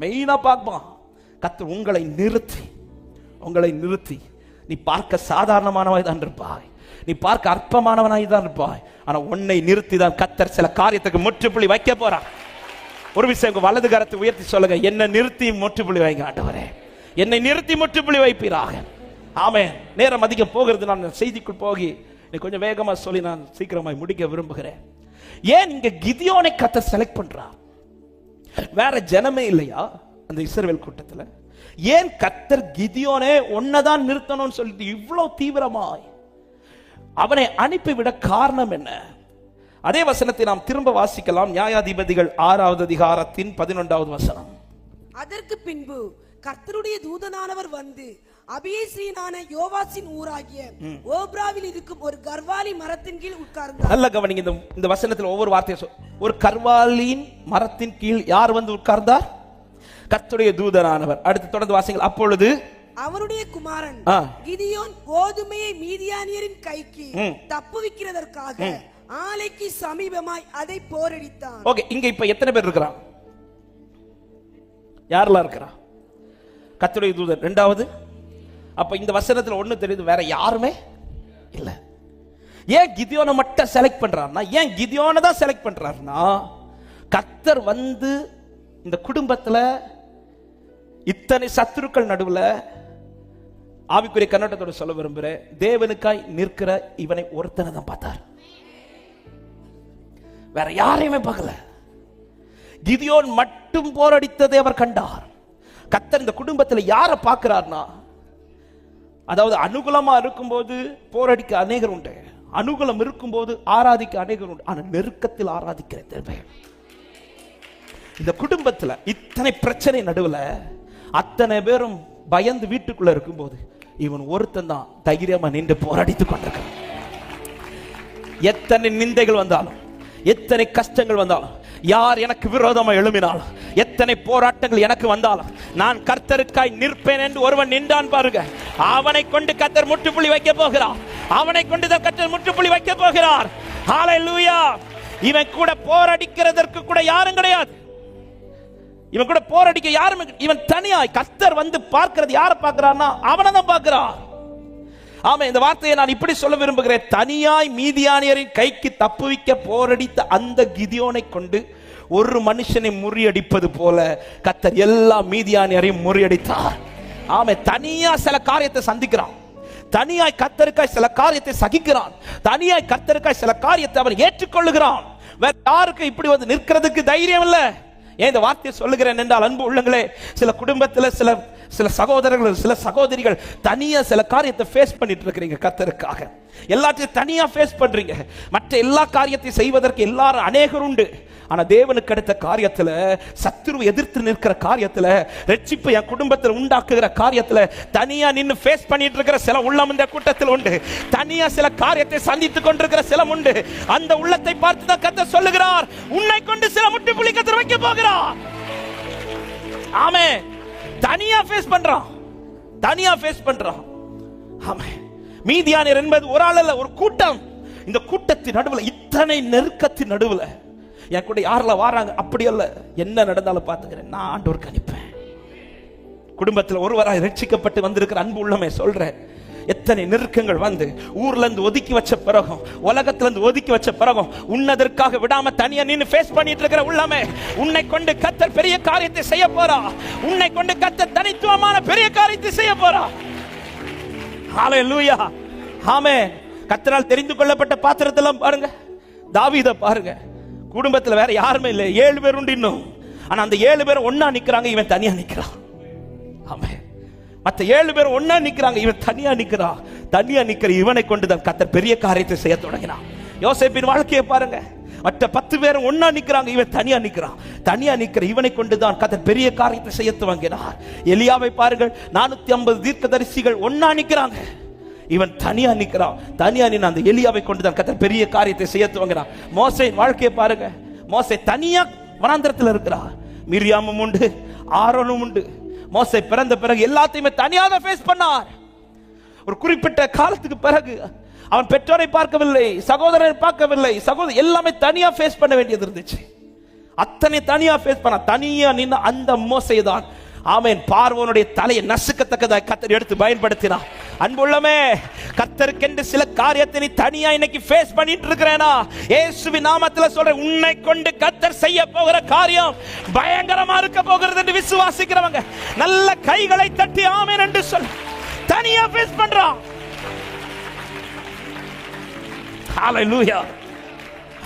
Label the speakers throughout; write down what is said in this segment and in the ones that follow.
Speaker 1: மெயினா பார்ப்பான். கத்தர் உங்களை நிறுத்தி. உங்களை நிறுத்தி. நீ பார்க்க சாதாரணமானவாய் தான் இருப்பாய். நீ பார்க்க அற்பமானவனாய் தான் இருப்பாய். ஆனா உன்னை நிறுத்தி தான் கத்தர் சில காரியத்துக்கு முற்றுப்புள்ளி வைக்க போறான் ஒரு விஷயம் உங்க வலது கரத்தை உயர்த்தி சொல்லுங்க. என்னை நிறுத்தி முற்றுப்புள்ளி வைங்க ஆண்டவரே. என்னை நிறுத்தி முற்றுப்புள்ளி வைப்பீராக. ஆமே நேரம் அதிகம் போகிறது. நான் செய்திக்குள் போகி நீ கொஞ்சம் வேகமா சொல்லி நான் சீக்கிரமாய் முடிக்க விரும்புகிறேன். ஏன் இங்க கிதியோனை கத்த செலக்ட் பண்றா வேற ஜனமே இல்லையா அந்த இஸ்ரவேல் கூட்டத்துல? ஏன் கத்தர் கிதியோனே ஒன்னதான் நிறுத்தணும்னு சொல்லிட்டு இவ்வளோ தீவிரமாய் அவனை அனுப்பிவிட காரணம் என்ன? அதே வசனத்தை நாம் திரும்ப வாசிக்கலாம். நியாயாதிபதிகள் ஆறாவது அதிகாரத்தின் பதினொன்றாவது வசனம்.
Speaker 2: அதற்கு பின்பு கர்த்தருடைய தூதனானவர் வந்து அபியேஸ்ரீனான யோவாசின் ஊராகிய ஓப்ராவில் இருக்கும் ஒரு கர்வாலி மரத்தின் கீழ் உட்கார்ந்தார்.
Speaker 1: நல்ல கவனிங்க இந்த இந்த வசனத்தில் ஒவ்வொரு வார்த்தையை சொல் ஒரு கர்வாலின் மரத்தின் கீழ் யார் வந்து உட்கார்ந்தார்? கர்த்தருடைய தூதனானவர் அடுத்து தொடர்ந்து வாசிங்கள். அப்பொழுது
Speaker 2: அவனுடைய குமாரன். கிதியோன் கோதுமையை மீதியானியரின் கைக்கு. தப்புவிக்கிறதற்காக ஆலைக்கு சமீபமாய் அதை போரடித்தான்.
Speaker 1: ஓகே இங்க இப்ப எத்தனை பேர் இருக்கிறான்? யாரெல்லாம் இருக்கிறா? கர்த்தருடைய தூதர். ரெண்டாவது அப்போ இந்த வசனத்தில் ஒன்று தெரியுது வேற யாருமே இல்லை. ஏன் கிதியோனை மட்டும் செலக்ட் பண்ணுறாருனா ஏன் கிதியோனை தான் செலக்ட் பண்ணுறாருனா கத்தர் வந்து இந்த குடும்பத்தில் இத்தனை சத்துருக்கள் நடுவில் ஆவிக்குரிய கண்ணோட்டத்தோடு சொல்ல விரும்புகிறேன் தேவனுக்காய் நிற்கிற இவனை ஒருத்தனை தான் பார்த்தார். வேற யாரையுமே பார்க்கல. கிதியோன் மட்டும் போரடித்ததை அவர் கண்டார். கத்தர் இந்த குடும்பத்தில் யாரை பார்க்கிறார்னா அதாவது அனுகூலமா இருக்கும்போது போரடிக்க அநேகர் உண்டு. அனுகூலம் இருக்கும்போது ஆராதிக்க அநேகர் உண்டு. ஆனால் நெருக்கத்தில் ஆராதிக்கிற தேவை. இந்த குடும்பத்தில் இத்தனை பிரச்சனை நடுவில் அத்தனை பேரும் பயந்து வீட்டுக்குள்ள இருக்கும்போது இவன் ஒருத்தன் தான் தைரியமா நின்று போராடித்துக் கொண்டிருக்கான் எத்தனை நிந்தைகள் வந்தாலும் எத்தனை கஷ்டங்கள் வந்தாலும் யார் எனக்கு விரோதமாக எழும்பினாலும் எத்தனை போராட்டங்கள் எனக்கு வந்தாலும் நான் கர்த்தருக்காய் நிற்பேன் என்று ஒருவன் நின்றான் பாருங்க. அவனை கொண்டு கர்த்தர் முற்றுப்புள்ளி வைக்க போகிறார். அவனை கொண்டு கர்த்தர் முற்றுப்புள்ளி வைக்க போகிறார். லூயா இவன் கூட போராடிக்கிறதற்கு கூட யாரும் கிடையாது. இவன் கூட போராடிக்க யாரும் இவன் தனியாய் கர்த்தர் வந்து பார்க்கிறது யாரை பார்க்கிறான்னா அவனை தான் பார்க்கிறான் ஆமா இந்த வார்த்தையை நான் இப்படி சொல்ல விரும்புகிறேன். தனியாய் மீதியானியரின் கைக்கு தப்புவிக்க போரடித்த அந்த கிதியோனை கொண்டு ஒரு மனுஷனை முறியடிப்பது போல கத்தர் எல்லா மீதியானியரையும் முறியடித்தார். ஆமா தனியா சில காரியத்தை சந்திக்கிறான். தனியாய் கத்தருக்காய் சில காரியத்தை சகிக்கிறான். தனியாய் கத்தருக்காய் சில காரியத்தை அவன் ஏற்றுக்கொள்ளுகிறான். வேற யாருக்கு இப்படி வந்து நிற்கிறதுக்கு தைரியம் இல்ல? ஏன் இந்த வார்த்தையை சொல்லுகிறேன் என்றால் அன்பு உள்ளங்களே சில குடும்பத்துல சில சில சகோதரர்கள் சில சகோதரிகள் தனியா சில காரியத்தை ஃபேஸ் பண்ணிட்டு இருக்கிறீங்க கத்தருக்காக எல்லாத்தையும் தனியா ஃபேஸ் பண்றீங்க. மற்ற எல்லா காரியத்தையும் செய்வதற்கு எல்லாரும் அநேகர் உண்டு. ஆனா தேவனுக்கு அடுத்த காரியத்துல சத்துருவை எதிர்த்து நிற்கிற காரியத்துல ரட்சிப்பு என் குடும்பத்தில் உண்டாக்குகிற காரியத்துல தனியா நின்று ஃபேஸ் பண்ணிட்டு இருக்கிற சில உள்ளம் இந்த கூட்டத்தில் உண்டு. தனியா சில காரியத்தை சந்தித்து கொண்டிருக்கிற சிலம் உண்டு. அந்த உள்ளத்தை பார்த்து தான் கத்த சொல்லுகிறார். உன்னை கொண்டு சில முட்டுப்புள்ளி கத்தர் வைக்க போகிறார். ஆமே தனியா ஃபேஸ் பண்றான். தனியா ஃபேஸ் பண்றான். ஆமா மீதியானர் என்பது ஒரு ஆள் அல்ல ஒரு கூட்டம். இந்த கூட்டத்தின் நடுவில் இத்தனை நெருக்கத்தின் நடுவில் என் கூட யாரெல்லாம் வாராங்க? அப்படி அல்ல. என்ன நடந்தாலும் பார்த்துக்கிறேன். நான் ஆண்டோருக்கு அனுப்பேன். குடும்பத்தில் ஒருவராக ரட்சிக்கப்பட்டு வந்திருக்கிற அன்பு உள்ளமே சொல்றேன். எத்தனை நெருக்கங்கள் வந்து ஊர்ல இருந்து ஒதுக்கி வச்ச பிறகும் உலகத்துல இருந்து ஒதுக்கி வச்ச பிறகும் உன்னதற்காக விடாம தனியா நின்னு ஃபேஸ் பண்ணிட்டு இருக்கிற உள்ளமே உன்னை கொண்டு கத்தர் பெரிய காரியத்தை செய்ய போறா. உன்னை கொண்டு கத்தர் தனித்துவமான பெரிய காரியத்தை செய்ய போறா. ஹalleluya ஆமே கத்தரால் தெரிந்து கொள்ளப்பட்ட பாத்திரத்தெல்லாம் பாருங்க. தாவீத பாருங்க. குடும்பத்துல வேற யாருமே இல்லை. ஏழு பேர் உண்டு இன்னும். ஆனா அந்த ஏழு பேர் ஒன்னா நிக்கிறாங்க இவன் தனியா நிக்கிறான். ஆமே மற்ற ஏழு பேர் ஒன்னா நிக்கிறாங்க. இவன் தனியா நிக்கிறா. தனியா நிக்கிற இவனை கொண்டு தான் கத்தர் பெரிய காரியத்தை செய்ய தொடங்கினான் யோசிப்பின் வாழ்க்கையை பாருங்க. மற்ற பத்து பேரும் ஒன்னா நிக்கிறாங்க. இவன் தனியா நிக்கிறான் தனியா நிக்கிற இவனை கொண்டு தான் கத்தர் பெரிய காரியத்தை செய்ய துவங்கினார். எலியாவை பாருங்கள். நானூத்தி ஐம்பது தீர்க்கதரிசிகள் ஒன்னா நிக்கிறாங்க. இவன் தனியா நிக்கிறான் தனியா நின்று அந்த எலியாவை கொண்டு தான் கத்தர் பெரிய காரியத்தை செய்ய துவங்கினான் மோசையின் வாழ்க்கையை பாருங்க. மோசை தனியா வனாந்திரத்தில் இருக்கிறார். மிரியாமும் உண்டு. ஆரோனும் உண்டு. மோசை பிறந்த பிறகு எல்லாத்தையுமே தனியாக தான் ஃபேஸ் பண்ணார். ஒரு குறிப்பிட்ட காலத்துக்கு பிறகு அவன் பெற்றோரை பார்க்கவில்லை சகோதரரை பார்க்கவில்லை சகோதரர் எல்லாமே தனியா ஃபேஸ் பண்ண வேண்டியது இருந்துச்சு. அத்தனை தனியா ஃபேஸ் பண்ண தனியா நின்று அந்த மோசை தான் ஆமேன் பார்வனுடைய தலையை நசுக்கத்தக்கதாக கத்தர் எடுத்து பயன்படுத்தினான் அன்புள்ளமே கத்தருக்கென்று சில காரியத்தை நீ தனியா இன்னைக்கு ஃபேஸ் பண்ணிட்டு இருக்கிறேனா? இயேசுவி நாமத்துல சொல்ற உன்னை கொண்டு கத்தர் செய்ய போகிற காரியம் பயங்கரமா இருக்க போகிறது என்று விசுவாசிக்கிறவங்க. நல்ல கைகளை தட்டி ஆமேன் என்று சொல். தனியா ஃபேஸ் பண்றான். ஹalleluya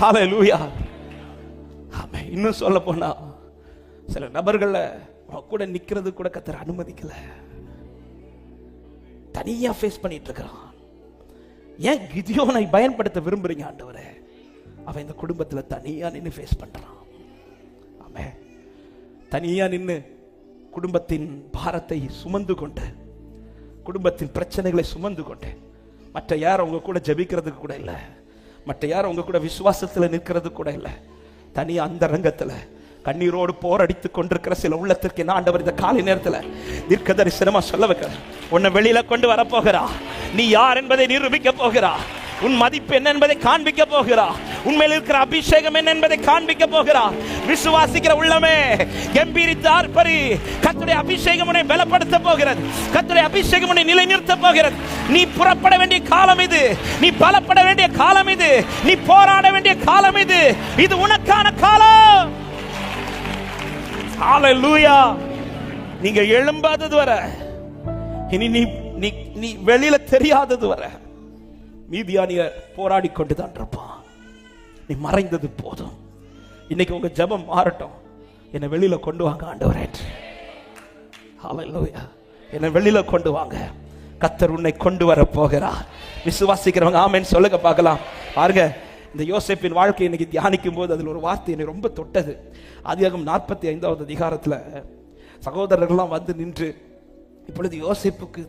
Speaker 1: ஹalleluya ஆமே இன்னும் சொல்ல போனா சில நபர்களை கூட நிக்கிறது கூட கத்தர் அனுமதிக்கல. தனியா ஃபேஸ் பண்ணிட்டு இருக்கிறான். ஏன் கிதியோனை பயன்படுத்த விரும்புறீங்க ஆண்டவரே? அவன் இந்த குடும்பத்தில் தனியா நின்று ஃபேஸ் பண்றான். ஆமே. தனியா நின்று குடும்பத்தின் பாரத்தை சுமந்து கொண்டு குடும்பத்தின் பிரச்சனைகளை சுமந்து கொண்டு மற்ற யாரும் உங்க கூட ஜெபிக்கிறதுக்கு கூட இல்லை மற்ற யாரும் உங்க கூட விசுவாசத்தில் நிற்கிறது கூட இல்லை தனியாக அந்த ரங்கத்தில் கண்ணீரோடு போரடித்து கொண்டிருக்கிற சில உள்ளத்திற்கு என்ன ஆண்டவர் இந்த காலை நேரத்துல தீர்க்க தரிசனமா சொல்ல வைக்கிற உன்னை வெளியில கொண்டு வர போகிறா. நீ யார் என்பதை நிரூபிக்க போகிறா. உன் மதிப்பு என்ன என்பதை காண்பிக்க போகிறா. உண்மையில் இருக்கிற அபிஷேகம் என்ன என்பதை காண்பிக்க போகிறா. விசுவாசிக்கிற உள்ளமே கம்பீரித்து ஆர்ப்பரி கத்துடைய அபிஷேகம் உன்னை பலப்படுத்த போகிறது. கத்துடைய அபிஷேகம் உன்னை நிலைநிறுத்த போகிறது. நீ புறப்பட வேண்டிய காலம் இது. நீ பலப்பட வேண்டிய காலம் இது. நீ போராட வேண்டிய காலம் இது. இது உனக்கான காலம். ஹalleluya நீங்க எழும்பாதது வர. இனி நீ நீ நீ வெளியில தெரியாதது வர. மீதியானிய போராடி கொண்டு தான் இருப்பான். நீ மறைந்தது போதும். இன்னைக்கு உங்க ஜெபம் மாறட்டும். என்னை வெளியில கொண்டு வாங்க ஆண்டவரே ஹalleluya என்னை வெளியில கொண்டு வாங்க. கத்தர் உன்னை கொண்டு வர போகிறார். விசுவாசிக்கிறவங்க ஆமேன்னு சொல்லுங்க பார்க்கலாம். பாருங்க. இந்த யோசிப்பின் வாழ்க்கை இன்னைக்கு தியானிக்கும் போது அதில் ஒரு வார்த்தை என்னை ரொம்ப தொட்டது. அதிகம் நாற்பத்தி ஐந்தாவது அதிகாரத்தில் சகோதரர்கள்லாம் வந்து நின்று இப்பொழுது யோசிப்புக்கு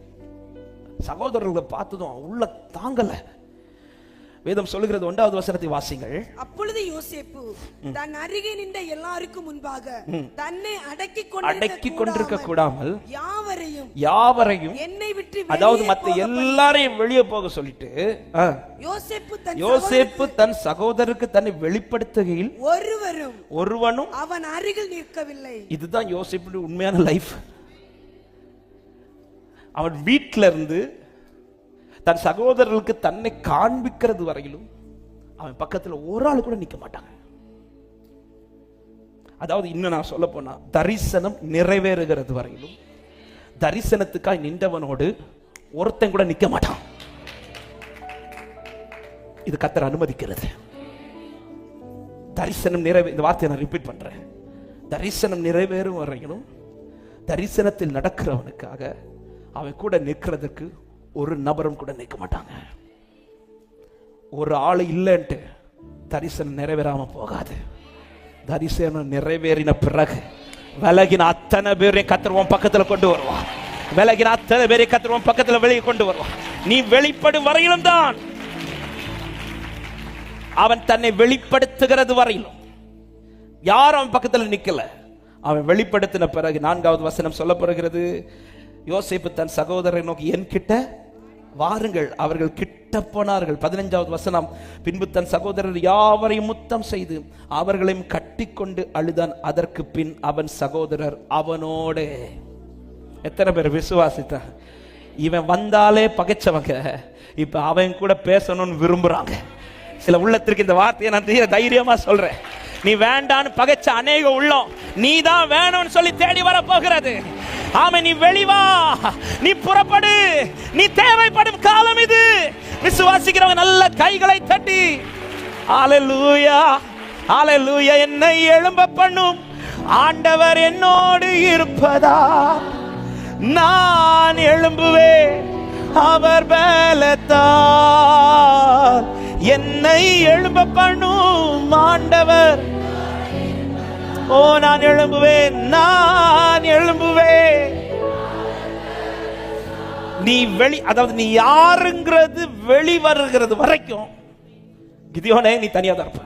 Speaker 1: சகோதரர்களை பார்த்ததும் உள்ள தாங்கலை. வேதம் சொல்லுகிறது ஒன்றாவது வசனத்தை வாசிங்கள்.
Speaker 2: அப்பொழுது யோசேப்பு தன் அருகே நின்ற எல்லாருக்கும் முன்பாக தன்னை அடக்கி
Speaker 1: அடக்கி கொண்டிருக்க கூடாமல்
Speaker 2: யாவரையும்
Speaker 1: யாவரையும்
Speaker 2: என்னை விட்டு
Speaker 1: அதாவது மத்த எல்லாரையும் வெளியே போக சொல்லிட்டு ஆ,
Speaker 2: யோசேப்பு தன்
Speaker 1: யோசேப்பு தன் சகோதரருக்கு தன்னை வெளிப்படுத்துகையில்
Speaker 2: ஒருவரும்
Speaker 1: ஒருவனும்
Speaker 2: அவன் அருகில் நிற்கவில்லை.
Speaker 1: இதுதான் யோசிப்பு உண்மையான லைஃப் அவன் வீட்டில இருந்து தன் சகோதரர்களுக்கு தன்னை காண்பிக்கிறது வரையிலும் அவன் பக்கத்துல ஒரு ஆள் கூட நிற்க மாட்டாங்க. அதாவது இன்னும் நான் சொல்ல போனா தரிசனம் நிறைவேறுகிறது வரையிலும் தரிசனத்துக்காய் நின்றவனோடு ஒருத்தன் கூட நிற்க மாட்டான். இது கத்தர் அனுமதிக்கிறது. தரிசனம் நிறைவே இந்த வார்த்தையை நான் ரிப்பீட் பண்றேன். தரிசனம் நிறைவேறும் வரையிலும் தரிசனத்தில் நடக்கிறவனுக்காக அவன் கூட நிற்கிறதுக்கு ஒரு நபரும் கூட நிற்க மாட்டாங்க. ஒரு ஆள் இல்லைன்ட்டு தரிசனம் நிறைவேறாம போகாது. தரிசனம் நிறைவேறின பிறகு விலகின அத்தனை பேரையும் கத்தர் பக்கத்தில் பக்கத்துல கொண்டு வருவான். விலகின அத்தனை பேரையும் கத்தர் பக்கத்தில் பக்கத்துல வெளியே கொண்டு வருவான். நீ வெளிப்படும் வரையிலும் தான். அவன் தன்னை வெளிப்படுத்துகிறது வரையிலும். யாரும் அவன் பக்கத்துல நிக்கல. அவன் வெளிப்படுத்தின பிறகு நான்காவது வசனம் சொல்லப்படுகிறது யோசிப்பு தன் சகோதரரை நோக்கி என்கிட்ட வாருங்கள். அவர்கள் கிட்ட போனார்கள். பதினஞ்சாவது வசனம். பின்பு தன் சகோதரர் யாவரையும் முத்தம் செய்து அவர்களையும் கட்டிக்கொண்டு அழுதான். அதற்கு பின் அவன் சகோதரர் அவனோடு. எத்தனை பேர் விசுவாசித்தான் இவன் வந்தாலே பகைச்சவங்க. இப்ப அவன் கூட பேசணும்னு விரும்புறாங்க. சில உள்ளத்திற்கு இந்த வார்த்தையை நான் தைரியமா சொல்றேன். நீ வேண்டான்னு பகைச்ச அநேக உள்ளம். நீ தான் வேணும்னு சொல்லி தேடி வர போகிறது ஆமை நீ வெளிவா. நீ புறப்படு. நீ தேவைப்படும் காலம் இது. விசுவாசிக்கிறவங்க நல்ல கைகளை தட்டி. ஆலலூயா ஆலலூயா என்னை எழும்ப பண்ணும். ஆண்டவர் என்னோடு இருப்பதா? நான் எழும்புவேன். அவர் பலத்தால். என்னை எழும்ப பண்ணும் ஆண்டவர். ஓ நான் எழும்புவேன் நான் எழும்புவேன். நீ வெளி அதாவது நீ யாருங்கிறது வெளி வருகிறது வரைக்கும் கிதியோனே நீ தனியா தான் இருப்ப.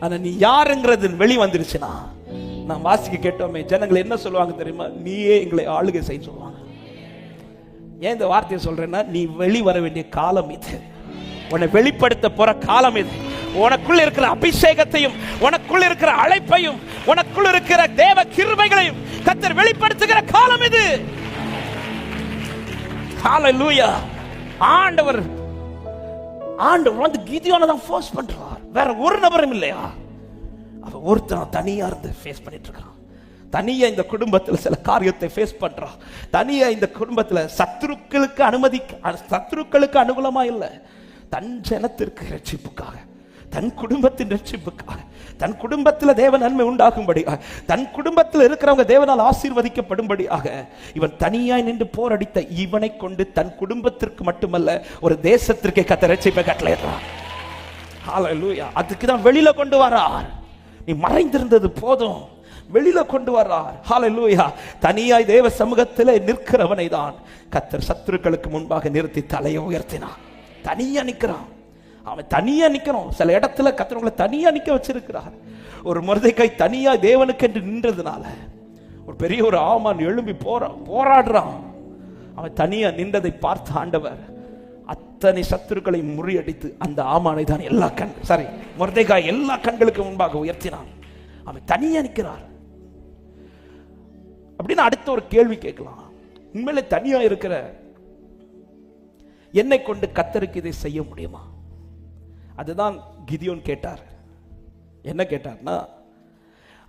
Speaker 1: ஆனா நீ யாருங்கிறது வெளி வந்துருச்சுன்னா நான் வாசிக்க கேட்டோமே ஜனங்கள் என்ன சொல்லுவாங்க தெரியுமா? நீயே எங்களை ஆளுகை செய்ய சொல்லுவாங்க. ஏன் இந்த வார்த்தையை சொல்றேன்னா நீ வெளி வர வேண்டிய காலம் இது. உன்னை வெளிப்படுத்த போற காலம் இது. உனக்குள் இருக்கிற அபிஷேகத்தையும் உனக்குள் இருக்கிற அழைப்பையும் உனக்குள் இருக்கிற தேவ கிருமைகளையும் கத்தர் வெளிப்படுத்துகிற காலம் இது. ஹalleluya ஆண்டவர் ஆண்டவர் வந்து கிதியோனை தான் ஃபோர்ஸ் பண்றார். வேற ஒரு நபரும் இல்லையா? அவ ஒருத்தன் தனியா இருந்து ஃபேஸ் பண்ணிட்டு இருக்கான். தனியா இந்த குடும்பத்தில் சில காரியத்தை ஃபேஸ் பண்றான். தனியா இந்த குடும்பத்துல சத்ருக்களுக்கு அனுமதி சத்ருக்களுக்கு அனுகூலமா இல்லை. தன் ஜனத்திற்கு ரட்சிப்புக்காக. தன் குடும்பத்தின் ரட்சிப்புக்காக தன் குடும்பத்தில் தேவ நன்மை உண்டாகும்படியாக தன் குடும்பத்தில் இருக்கிறவங்க தேவனால் ஆசீர்வதிக்கப்படும்படியாக இவன் தனியாய் நின்று போரடித்த இவனை கொண்டு தன் குடும்பத்திற்கு மட்டுமல்ல ஒரு தேசத்திற்கே கத்த ரட்சிப்பை கட்டளையிடுறான். அதுக்கு தான் வெளியில கொண்டு வரார். நீ மறைந்திருந்தது போதும். வெளியில கொண்டு வர்றார் ஹalleluya தனியாய் தேவ சமூகத்தில் நிற்கிறவனை தான் கத்தர் சத்துருக்களுக்கு முன்பாக நிறுத்தி தலையை உயர்த்தினான் தனியா நிற்கிறான் அவன் தனியா நிற்கிறோம் சில இடத்துல கத்தர் தனியா நிக்க வச்சிருக்கிறார். ஒரு முருதைக்காய் தனியா தேவனுக்கு என்று நின்றதுனால ஒரு பெரிய ஒரு ஆமான் எழும்பி போற போராடுறான். அவன் தனியா நின்றதை பார்த்த ஆண்டவர் அத்தனை சத்துருக்களை முறியடித்து அந்த ஆமானை தான் எல்லா கண் சாரி முருதைகாய் எல்லா கண்களுக்கு முன்பாக உயர்த்தினான். அவன் தனியா நிற்கிறார் அப்படின்னு அடுத்த ஒரு கேள்வி கேட்கலாம். உண்மையிலே தனியா இருக்கிற என்னை கொண்டு கத்தருக்கு இதை செய்ய முடியுமா? அதுதான் கிதியோன் கேட்டார். என்ன கேட்டார்னா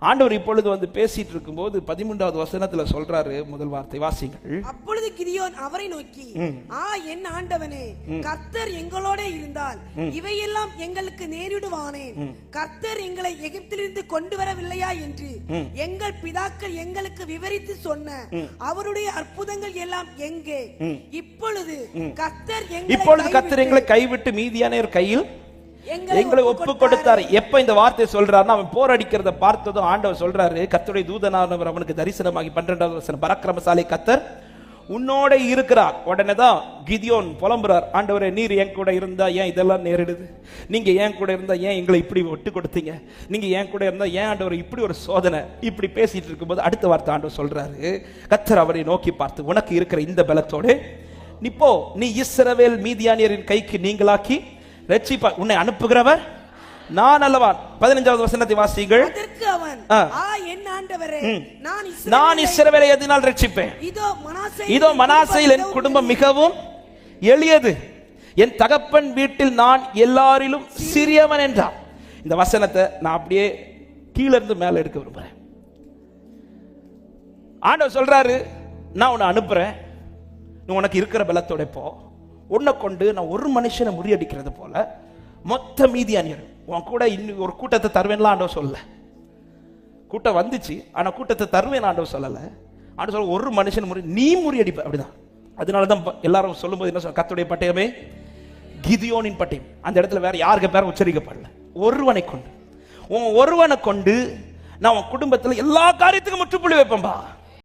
Speaker 1: ஆண்டவர் இப்பொழுது வந்து பேசிட்டு இருக்கும்போது பதிமூன்றாவது வசனத்துல சொல்றாரு முதல் வார்த்தை வாசிங்கள்
Speaker 2: அப்பொழுது கிதியோன் அவரை நோக்கி ஆ என் ஆண்டவனே கர்த்தர் எங்களோட இருந்தால் இவையெல்லாம் எங்களுக்கு நேரிடுவானேன் கர்த்தர் எங்களை எகிப்திலிருந்து கொண்டு வரவில்லையா என்று எங்கள் பிதாக்கள் எங்களுக்கு விவரித்து சொன்ன அவருடைய அற்புதங்கள் எல்லாம் எங்கே? இப்பொழுது கர்த்தர்
Speaker 1: இப்பொழுது
Speaker 2: கைவிட்டு
Speaker 1: எங்களை கைவிட்டு மீதியான கையில்
Speaker 2: எங்களை
Speaker 1: ஒப்பு கொடுத்தாரு. எப்ப இந்த வார்த்தை சொல்றாருன்னா அவன் போர் அடிக்கிறத பார்த்ததும் ஆண்டவர் சொல்றாரு கர்த்தருடைய தூதனானவர் அவனுக்கு தரிசனமாகி பன்னிரெண்டாவது வசனம் பராக்கிரமசாலை கத்தர் உன்னோட இருக்கிறார். உடனே தான் கிதியோன் புலம்புறார். ஆண்டவரே நீர் என் கூட இருந்தா ஏன் இதெல்லாம் நேரிடுது? நீங்க ஏன் கூட இருந்தா ஏன் எங்களை இப்படி விட்டு கொடுத்தீங்க? நீங்க ஏன் கூட இருந்தா ஏன் ஆண்டவர் இப்படி ஒரு சோதனை இப்படி பேசிட்டு இருக்கும்போது அடுத்த வார்த்தை ஆண்டவர் சொல்றாரு. கத்தர் அவரை நோக்கி பார்த்து உனக்கு இருக்கிற இந்த பலத்தோடு நீ போ. நீ இஸ்ரவேல் மீதியானியரின் கைக்கு நீங்களாக்கி ரட்சிப்பா உன்னை அனுப்புகிறவர் நான் அல்லவா? பதினஞ்சாவது வசனத்தை வாசிங்கள்
Speaker 2: அதற்கு அவன்
Speaker 1: ஆ.
Speaker 2: என் ஆண்டவரே நான்
Speaker 1: நான்
Speaker 2: இஸ்ரவேலை-
Speaker 1: எதினால் ரட்சிப்பேன்.
Speaker 2: இதோ மனாசே
Speaker 1: இதோ மனாசையில் என் குடும்பம் மிகவும் எளியது. என் தகப்பன் வீட்டில் நான் எல்லாரிலும் சிறியவன் என்றான் இந்த வசனத்தை நான் அப்படியே கீழ இருந்து மேல எடுக்க விரும்புறேன் ஆண்டவர் சொல்றாரு நான் உன்னை அனுப்புறேன். நீ உனக்கு இருக்கிற பலத்தோட போ. உன்னை கொண்டு நான் ஒரு மனுஷனை முறியடிக்கிறது போல மொத்த மீதியானியர் உன் கூட இன்னும் ஒரு கூட்டத்தை தருவேன்லாம் ஆண்டவர் சொல்லலை. கூட்டம் வந்துச்சு ஆனால் கூட்டத்தை தருவேன் ஆண்டவர் சொல்லலை. ஆண்டவர் சொல்ல ஒரு மனுஷன் முறி நீ முறியடிப்ப அப்படிதான். அதனால தான் எல்லாரும் சொல்லும்போது என்ன சொல்ல கத்துடைய பட்டயமே கிதியோனின் பட்டயம். அந்த இடத்துல வேற யாருக்கு பேரும் உச்சரிக்கப்படல. ஒருவனை கொண்டு. உன் ஒருவனை கொண்டு நான் உன் குடும்பத்தில் எல்லா காரியத்துக்கும் முற்றுப்புள்ளி வைப்பேன்பா.